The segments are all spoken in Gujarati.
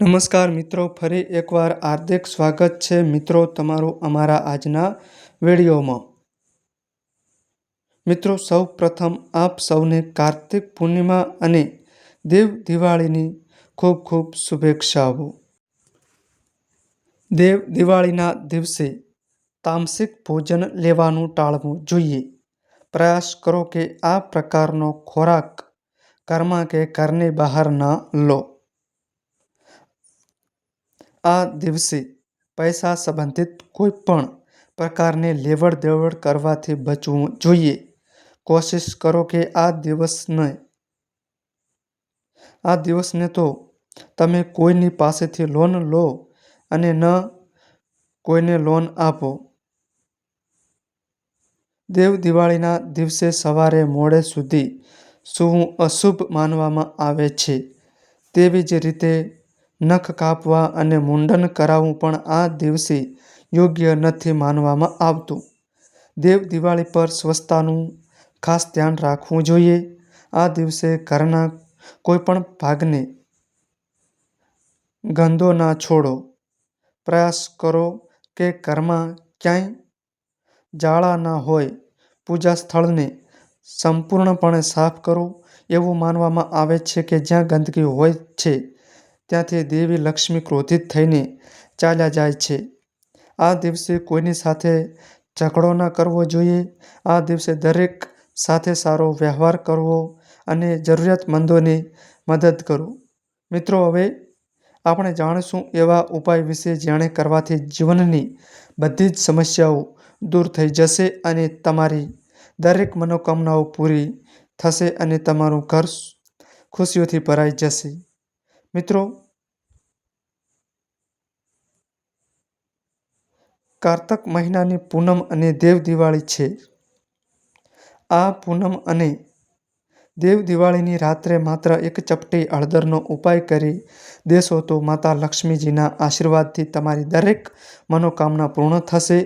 નમસ્કાર મિત્રો, ફરી એકવાર હાર્દિક સ્વાગત છે મિત્રો તમારું અમારા આજના વિડીયોમાં. મિત્રો સૌ પ્રથમ આપ સૌને કાર્તિક પૂર્ણિમા અને દેવ દિવાળીની ખૂબ ખૂબ શુભેચ્છાઓ. દેવ દિવાળીના દિવસે તામસિક ભોજન લેવાનું ટાળવું જોઈએ. પ્રયાસ કરો કે આ પ્રકારનો ખોરાક ઘરમાં કે ઘરની બહાર ન લો. આ દિવસે પૈસા સંબંધિત કોઈ પણ પ્રકારની લેવડ દેવડ કરવાથી બચવું જોઈએ. કોશિશ કરો કે આ દિવસને આ દિવસને તો તમે કોઈની પાસેથી લોન લો અને ન કોઈને લોન આપો. દેવ દિવાળીના દિવસે સવારે મોડે સુધી સૂવું અશુભ માનવામાં આવે છે તેવી જ રીતે નખ કાપવા અને મુંડન કરાવવું પણ આ દિવસે યોગ્ય નથી માનવામાં આવતું. દેવ દિવાળી પર સ્વચ્છતાનું ખાસ ધ્યાન રાખવું જોઈએ. આ દિવસે ઘરના કોઈપણ ભાગને ગંદો ના છોડો. પ્રયાસ કરો કે ઘરમાં ક્યાંય જાળા ન હોય. પૂજા સ્થળને સંપૂર્ણપણે સાફ કરો. એવું માનવામાં આવે છે કે જ્યાં ગંદકી હોય છે ત્યાંથી દેવી લક્ષ્મી ક્રોધિત થઈને ચાલ્યા જાય છે. આ દિવસે કોઈની સાથે ઝઘડો ન કરવો જોઈએ. આ દિવસે દરેક સાથે સારો વ્યવહાર કરવો અને જરૂરિયાતમંદોની મદદ કરો. મિત્રો, હવે આપણે જાણીશું એવા ઉપાય વિશે જેણે કરવાથી જીવનની બધી જ સમસ્યાઓ દૂર થઈ જશે અને તમારી દરેક મનોકામનાઓ પૂરી થશે અને તમારું ઘર ખુશીઓથી ભરાઈ જશે. મિત્રો, કારતક મહિનાની પૂનમ અને દેવ દિવાળી છે. આ પૂનમ અને દેવ દિવાળીની રાત્રે માત્ર એક ચપટી હળદરનો ઉપાય કરી દેશો તો માતા લક્ષ્મીજીના આશીર્વાદથી તમારી દરેક મનોકામના પૂર્ણ થશે.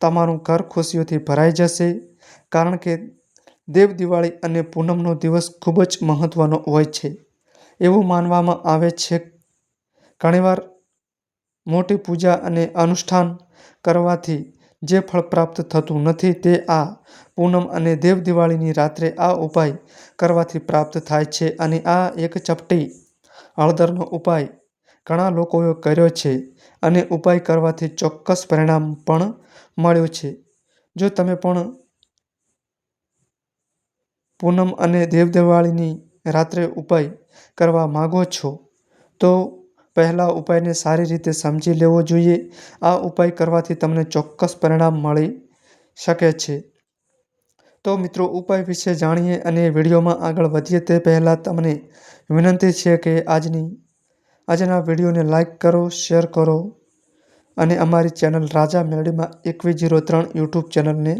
તમારું ઘર ખુશીઓથી ભરાઈ જશે, કારણ કે દેવ દિવાળી અને પૂનમનો દિવસ ખૂબ જ મહત્ત્વનો હોય છે. એવું માનવામાં આવે છે. ઘણીવાર મોટી પૂજા અને અનુષ્ઠાન કરવાથી જે ફળ પ્રાપ્ત થતું નથી તે આ પૂનમ અને દેવ દિવાળીની રાત્રે આ ઉપાય કરવાથી પ્રાપ્ત થાય છે અને આ એક ચપટી હળદરનો ઉપાય ઘણા લોકોએ કર્યો છે અને ઉપાય કરવાથી ચોક્કસ પરિણામ પણ મળ્યું છે. જો તમે પણ પૂનમ અને દેવ દિવાળીની રાત્રે ઉપાય કરવા માંગો છો, તો પહેલા ઉપાયને સારી રીતે સમજી લેવો જોઈએ. આ ઉપાય કરવાથી તમને ચોક્કસ પરિણામ મળી શકે છે. તો મિત્રો, ઉપાય વિશે જાણીએ અને વિડીયોમાં આગળ વધીએ તે પહેલાં તમને વિનંતી છે કે આજની, આજના વિડીયોને લાઇક કરો, શેર કરો અને અમારી ચેનલ રાજા મેલડીમાં એકવીસ જીરો ત્રણ યુટ્યુબ ચેનલને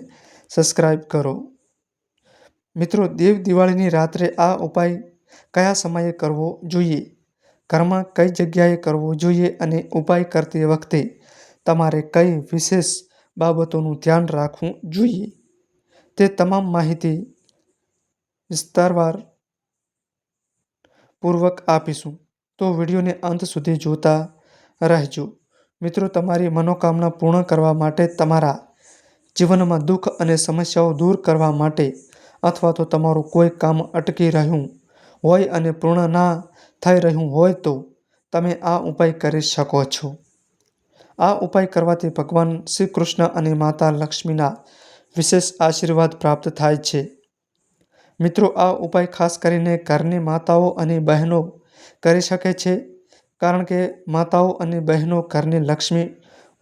સબસ્ક્રાઈબ કરો. મિત્રો, દેવ દિવાળીની રાત્રે આ ઉપાય કયા સમયે કરવો જોઈએ? ઘરમાં કઈ જગ્યાએ કરવો જોઈએ અને ઉપાય કરતી વખતે તમારે કઈ વિશેષ બાબતોનું ધ્યાન રાખવું જોઈએ? તે તમામ માહિતી વિસ્તારવાર પૂર્વક આપીશું. તો વિડીયોને અંત સુધી જોતા રહેજો. મિત્રો, તમારી મનોકામના પૂર્ણ કરવા માટે તમારા જીવનમાં દુઃખ અને સમસ્યાઓ દૂર કરવા માટે અથવા તો તમારું કોઈ કામ અટકી રહ્યું હોય અને પૂર્ણ ના થઈ રહ્યું હોય તો તમે આ ઉપાય કરી શકો છો. આ ઉપાય કરવાથી ભગવાન શ્રી કૃષ્ણ અને માતા લક્ષ્મીના વિશેષ આશીર્વાદ પ્રાપ્ત થાય છે. મિત્રો, આ ઉપાય ખાસ કરીને ઘરની માતાઓ અને બહેનો કરી શકે છે, કારણ કે માતાઓ અને બહેનો ઘરની લક્ષ્મી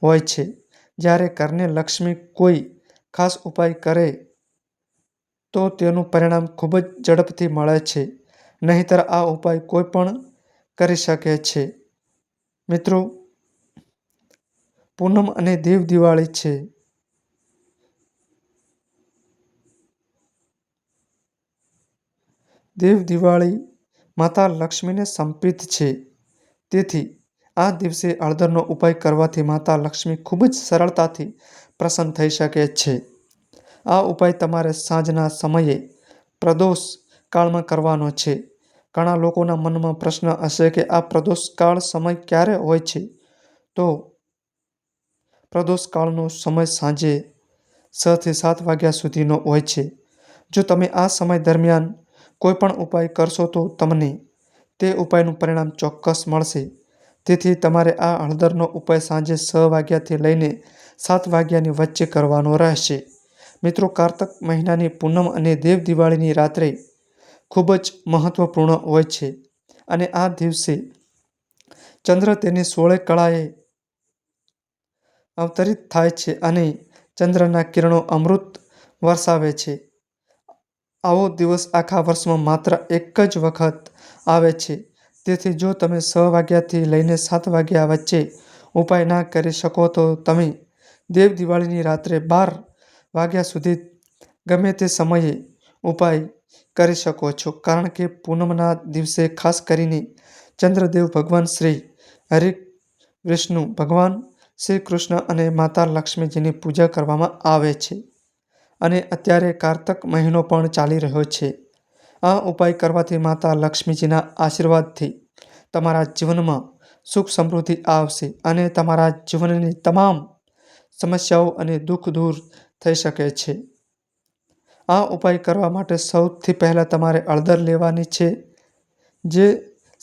હોય છે. જ્યારે ઘરની લક્ષ્મી કોઈ ખાસ ઉપાય કરે તો તેનું પરિણામ ખૂબ જ ઝડપથી મળે છે. નહીંતર આ ઉપાય કોઈ પણ કરી શકે છે. મિત્રો, પૂનમ અને દેવ દિવાળી છે. દેવ દિવાળી માતા લક્ષ્મીને સમર્પિત છે. તેથી આ દિવસે હળદરનો ઉપાય કરવાથી માતા લક્ષ્મી ખૂબ જ સરળતાથી પ્રસન્ન થઈ શકે છે. આ ઉપાય તમારે સાંજના સમયે પ્રદોષ કાળમાં કરવાનો છે. ઘણા લોકોના મનમાં પ્રશ્ન હશે કે આ પ્રદોષ કાળ સમય ક્યારે હોય છે? તો પ્રદોષ કાળનો સમય સાંજે છથી સાત વાગ્યા સુધીનો હોય છે. જો તમે આ સમય દરમિયાન કોઈ પણ ઉપાય કરશો તો તમને તે ઉપાયનું પરિણામ ચોક્કસ મળશે. તેથી તમારે આ હળદરનો ઉપાય સાંજે છ વાગ્યાથી લઈને સાત વાગ્યાની વચ્ચે કરવાનો રહેશે. મિત્રો કારતક મહિનાની પૂનમ અને દેવ દિવાળીની રાત્રે ખૂબ જ મહત્વપૂર્ણ હોય છે. અને આ દિવસે ચંદ્ર તેની સોળે કળાએ અવતરિત થાય છે અને ચંદ્રના કિરણો અમૃત વરસાવે છે. આવો દિવસ આખા વર્ષમાં માત્ર એક જ વખત આવે છે. તેથી જો તમે છ વાગ્યાથી લઈને સાત વાગ્યા વચ્ચે ઉપાય ના કરી શકો તો તમે દેવ દિવાળીની રાત્રે બાર વાગ્યા સુધી ગમે તે સમયે ઉપાય કરી શકો છો. કારણ કે પૂનમના દિવસે ખાસ કરીને ચંદ્રદેવ ભગવાન શ્રી હરિ વિષ્ણુ ભગવાન શ્રી કૃષ્ણ અને માતા લક્ષ્મીજીની પૂજા કરવામાં આવે છે અને અત્યારે કારતક મહિનો પણ ચાલી રહ્યો છે. આ ઉપાય કરવાથી માતા લક્ષ્મીજીના આશીર્વાદથી તમારા જીવનમાં સુખ સમૃદ્ધિ આવશે અને તમારા જીવનની તમામ સમસ્યાઓ અને દુઃખ દૂર થઈ શકે છે. આ ઉપાય કરવા માટે સૌથી પહેલાં તમારે અળદર લેવાની છે, જે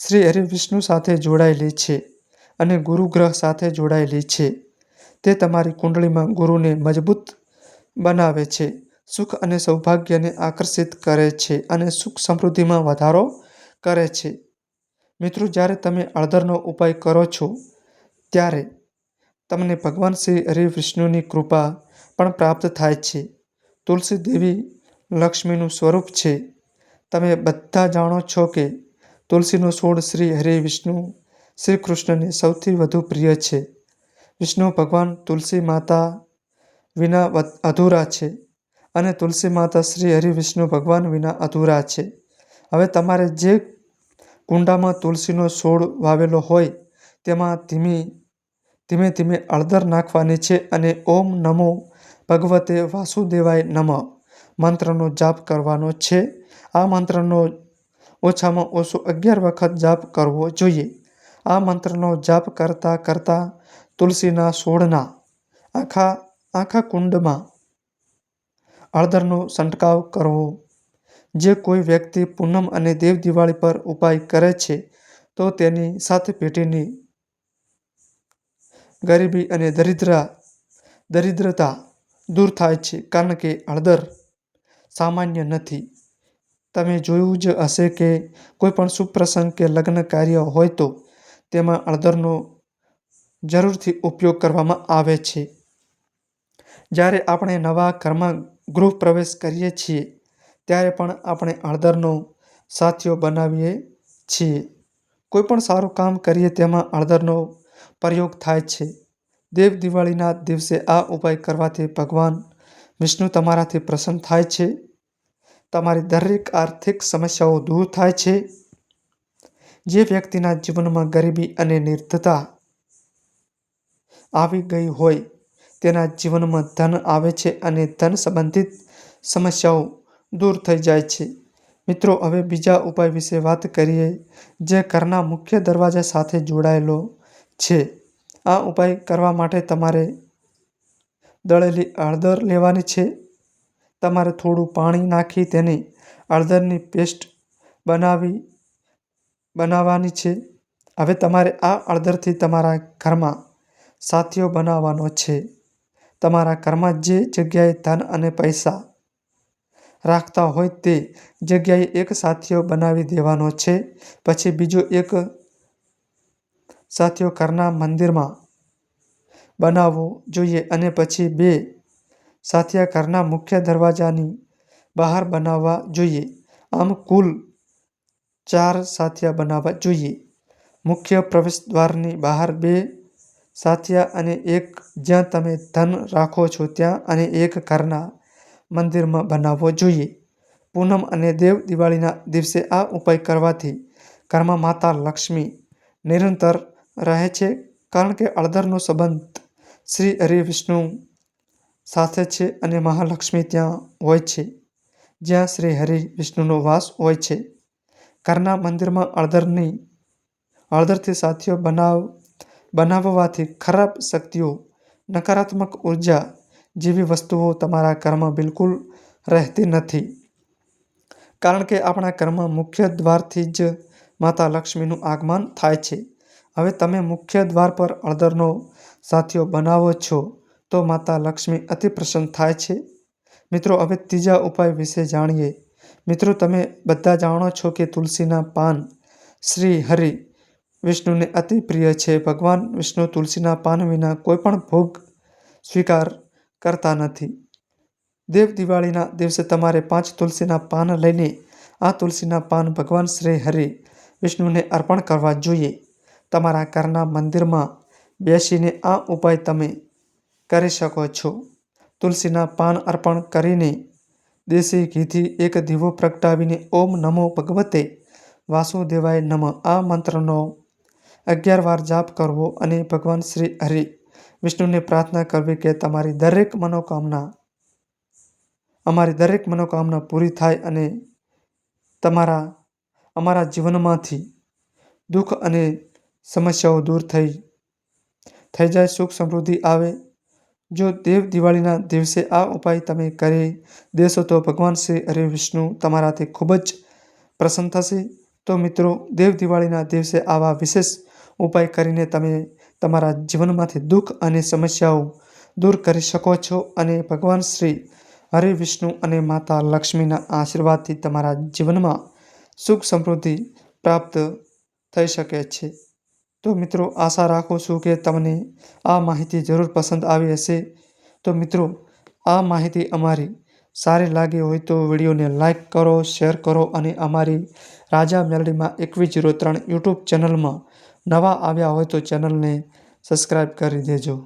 શ્રી હરિવિષ્ણુ સાથે જોડાયેલી છે અને ગુરુ ગ્રહ સાથે જોડાયેલી છે. તે તમારી કુંડળીમાં ગુરુને મજબૂત બનાવે છે, સુખ અને સૌભાગ્યને આકર્ષિત કરે છે અને સુખ સમૃદ્ધિમાં વધારો કરે છે. મિત્રો, જ્યારે તમે અળદરનો ઉપાય કરો છો, ત્યારે તમને ભગવાન શ્રી હરિ વિષ્ણુની કૃપા પણ પ્રાપ્ત થાય છે. તુલસી દેવી લક્ષ્મીનું સ્વરૂપ છે. તમે બધા જાણો છો કે તુલસીનો છોડ શ્રી હરિ વિષ્ણુ શ્રી કૃષ્ણને સૌથી વધુ પ્રિય છે. વિષ્ણુ ભગવાન તુલસી માતા વિના અધૂરા છે અને તુલસી માતા શ્રી હરિ વિષ્ણુ ભગવાન વિના અધૂરા છે. હવે તમારે જે કુંડામાં તુલસીનો છોડ વાવેલો હોય તેમાં ધીમે ધીમે ધીમે હળદર નાખવાની છે અને ઓમ નમો ભગવતે વાસુદેવાય નમ મંત્રનો જાપ કરવાનો છે. આ મંત્રનો ઓછામાં ઓછો અગિયાર વખત જાપ કરવો જોઈએ. આ મંત્રનો જાપ કરતાં કરતાં તુલસીના છોડના આખા આખા કુંડમાં હળદરનો છંટકાવ કરવો. જે કોઈ વ્યક્તિ પૂનમ અને દેવ દિવાળી પર ઉપાય કરે છે, તો તેની સાત પેઢીની ગરીબી અને દરિદ્રા દરિદ્રતા દૂર થાય છે કારણ કે હળદર સામાન્ય નથી. તમે જોયું જ હશે કે કોઈ પણ પ્રસંગ કે લગ્ન કાર્ય હોય તો તેમાં હળદરનો જરૂરથી ઉપયોગ કરવામાં આવે છે. જ્યારે આપણે નવા ઘરમાં ગૃહ પ્રવેશ કરીએ છીએ, ત્યારે પણ આપણે હળદરનો સાથીઓ બનાવીએ છીએ. કોઈ પણ સારું કામ કરીએ તેમાં હળદરનો પ્રયોગ થાય છે. દેવ દિવાળીના દિવસે આ ઉપાય કરવાથી ભગવાન વિષ્ણુ તમારાથી પ્રસન્ન થાય છે. તમારી દરેક આર્થિક સમસ્યાઓ દૂર થાય છે. જે વ્યક્તિના જીવનમાં ગરીબી અને નિર્ધતા આવી ગઈ હોય, તેના જીવનમાં ધન આવે છે અને ધન સંબંધિત સમસ્યાઓ દૂર થઈ જાય છે. મિત્રો, હવે બીજા ઉપાય વિશે વાત કરીએ, જે ઘરના મુખ્ય દરવાજા સાથે જોડાયેલો છે. આ ઉપાય કરવા માટે તમારે દળેલી હળદર લેવાની છે. તમારે થોડું પાણી નાખી તેની હળદરની પેસ્ટ બનાવી, બનાવવાની છે. હવે તમારે આ હળદરથી તમારા ઘરમાં સાથીઓ બનાવવાનો છે. તમારા ઘરમાં જે જગ્યાએ ધન અને પૈસા રાખતા હોય તે જગ્યાએ એક સાથીઓ બનાવી દેવાનો છે. પછી બીજો એક સાથીઓ, ઘરના મંદિરમાં બનાવવો જોઈએ અને પછી બે સાથિયા ઘરના મુખ્ય દરવાજાની બહાર બનાવવા જોઈએ. આમ કુલ ચાર સાથિયા બનાવવા જોઈએ. મુખ્ય પ્રવેશદ્વારની બહાર બે સાથિયા અને એક, જ્યાં તમે ધન રાખો છો ત્યાં અને એક ઘરના મંદિરમાં બનાવવો જોઈએ. પૂનમ અને દેવ દિવાળીના દિવસે આ ઉપાય કરવાથી ઘરમાં માતા લક્ષ્મી નિરંતર રહે છે કારણ કે અળદરનો સંબંધ શ્રી હરિ વિષ્ણુ સાથે છે અને મહાલક્ષ્મી ત્યાં હોય છે, જ્યાં શ્રી હરિ વિષ્ણુનો વાસ હોય છે. ઘરના મંદિરમાં અળદરની, અળદરથી સાથીઓ બનાવ, બનાવવાથી ખરાબ શક્તિઓ, નકારાત્મક ઊર્જા જેવી વસ્તુઓ તમારા ઘરમાં બિલકુલ રહેતી નથી. કારણ કે આપણા ઘરમાં મુખ્ય દ્વારથી જ માતા લક્ષ્મીનું આગમન થાય છે. હવે તમે મુખ્ય દ્વાર પર અળદરનો સાથીઓ બનાવો છો, તો માતા લક્ષ્મી અતિ પ્રસન્ન થાય છે. મિત્રો, હવે ત્રીજા ઉપાય વિશે જાણીએ. મિત્રો, તમે બધા જાણો છો કે તુલસીના પાન શ્રી હરિ વિષ્ણુને અતિ પ્રિય છે. ભગવાન વિષ્ણુ તુલસીના પાન વિના કોઈપણ ભોગ સ્વીકાર કરતા નથી. દેવ દિવાળીના દિવસે તમારે પાંચ તુલસીના પાન લઈને આ તુલસીના પાન ભગવાન શ્રી હરિ વિષ્ણુને અર્પણ કરવા જોઈએ. તમારા ઘરના મંદિરમાં બેસીને આ ઉપાય તમે કરી શકો છો. તુલસીના પાન અર્પણ કરીને દેશી ઘીથી એક દીવો પ્રગટાવીને ઓમ નમો ભગવતે વાસુદેવાય નમઃ. આ મંત્રનો અગિયાર વાર જાપ કરવો અને ભગવાન શ્રી હરિ વિષ્ણુને પ્રાર્થના કરવી કે તમારી દરેક મનોકામના, અમારી દરેક મનોકામના પૂરી થાય અને તમારા, અમારા જીવનમાંથી દુઃખ અને સમસ્યાઓ દૂર થઈ થઈ જાય, સુખ સમૃદ્ધિ આવે. જો દેવ દિવાળીના દિવસે આ ઉપાય તમે કરી દેશો તો ભગવાન શ્રી હરે વિષ્ણુ તમારાથી ખૂબ જ પ્રસન્ન થશે. તો મિત્રો, દેવ દિવાળીના દિવસે આવા વિશેષ ઉપાય કરીને તમે તમારા જીવનમાંથી દુઃખ અને સમસ્યાઓ દૂર કરી શકો છો અને ભગવાન શ્રી હરે વિષ્ણુ અને માતા લક્ષ્મીના આશીર્વાદથી તમારા જીવનમાં સુખ સમૃદ્ધિ પ્રાપ્ત થઈ શકે છે. તો મિત્રો આશા રાખું છું કે તમને આ માહિતી જરૂર પસંદ આવી હશે. તો મિત્રો, આ માહિતી અમારી સારી લાગી હોય તો વિડીયોને લાઇક કરો, શેર કરો અને અમારી રાજા મેલડીમાં એકવીસ જીરો ત્રણ યુટ્યુબ ચેનલમાં નવા આવ્યા હોય તો ચેનલને સબસ્ક્રાઈબ કરી દેજો.